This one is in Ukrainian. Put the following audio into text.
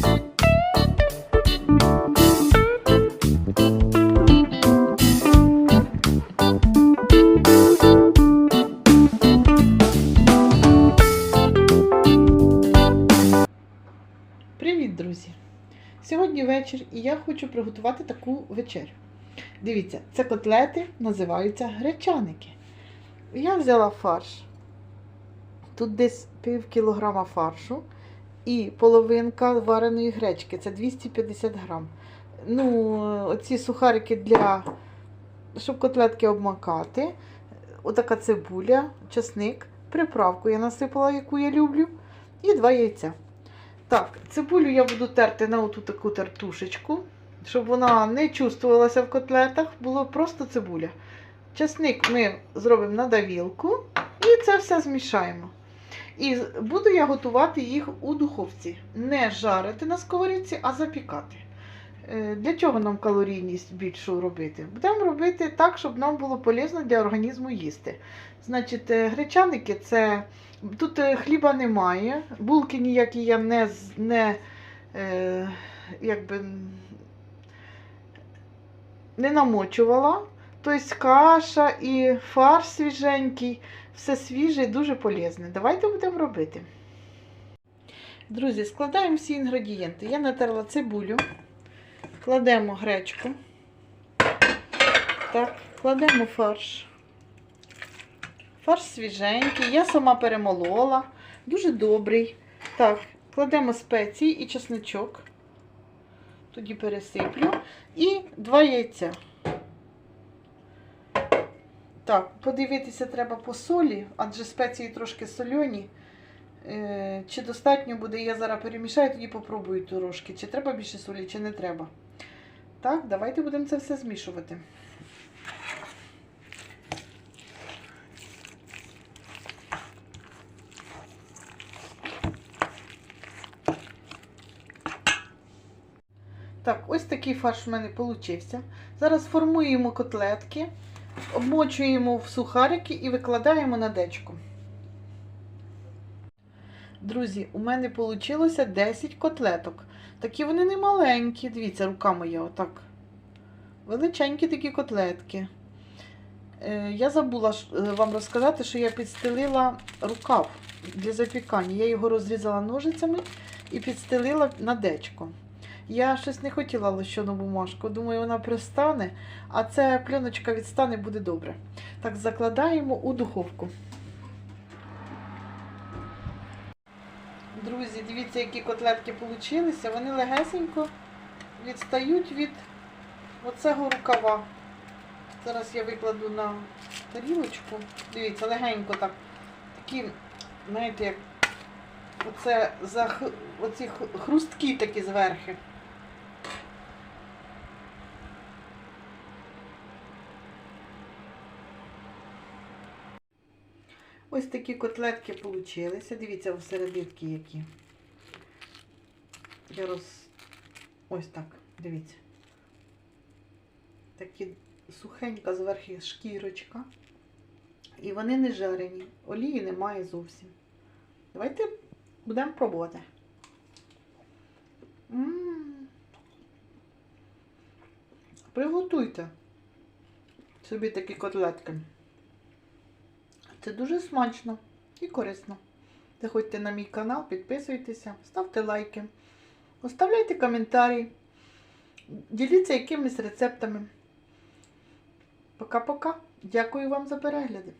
Привіт, друзі! Сьогодні вечір і я хочу приготувати таку вечерю. Дивіться, це котлети називаються гречаники. Я взяла фарш. Тут десь пів кілограма фаршу і половинка вареної гречки. Це 250 грам. Ну, оці сухарики для, щоб котлетки обмакати. Отака цибуля, чесник, приправку я насипала, яку я люблю, і два яйця. Так, цибулю я буду терти на оту таку тертушечку, щоб вона не чувствувалася в котлетах, було просто цибуля. Часник ми зробимо на давілку і це все змішаємо. І буду я готувати їх у духовці. Не жарити на сковорідці, а запікати. Е, Для чого нам калорійність більшу робити? Будемо робити так, щоб нам було полезно для організму їсти. Значить, е, гречаники це Тут е, хліба немає, булки ніякі я не, не, е, якби, не намочувала. Тобто каша і фарш свіженький, все свіже і дуже полезне. Давайте будемо робити. Друзі, складаємо всі інгредієнти. Я натерла цибулю, кладемо гречку, так, кладемо фарш. Фарш свіженький, я сама перемолола, дуже добрий. Так, кладемо спеції і чесничок. Тоді пересиплю. І два яйця. Так, подивитися треба по солі, адже спеції трошки сольоні. Е, Чи достатньо буде, я зараз перемішаю, тоді попробую трошки. Чи треба більше солі, чи не треба. Так, давайте будемо це все змішувати. Так, ось такий фарш у мене получився. Зараз формуємо котлетки, обмочуємо в сухарики і викладаємо на дечку. Друзі, у мене вийшло 10 котлеток. Такі вони не маленькі. Дивіться, рука моя отак. Величенькі такі котлетки. Е, Я забула е, вам розказати, що я підстелила рукав для запікання. Я його розрізала ножицями і підстелила на дечко. Я щось не хотіла лощену бумажку. Думаю, вона пристане, а ця пленочка відстане буде добре. Так, закладаємо у духовку. Друзі, дивіться, які котлетки получилися. Вони легесенько відстають від оцього рукава. Зараз я викладу на тарілочку. Дивіться, легенько так. Такі, знаєте, як оце за оці хрусткі такі зверхи. Ось такі котлетки получилися. Дивіться всерединки які. Я роз... Ось так, дивіться. Такі сухенька зверху шкірочка. І вони не жарені. Олії немає зовсім. Давайте будемо пробувати. М. Приготуйте собі такі котлетки. Це дуже смачно і корисно. Заходьте на мій канал, підписуйтеся, ставте лайки, оставляйте коментарі, діліться якимись рецептами. Пока-пока. Дякую вам за перегляди.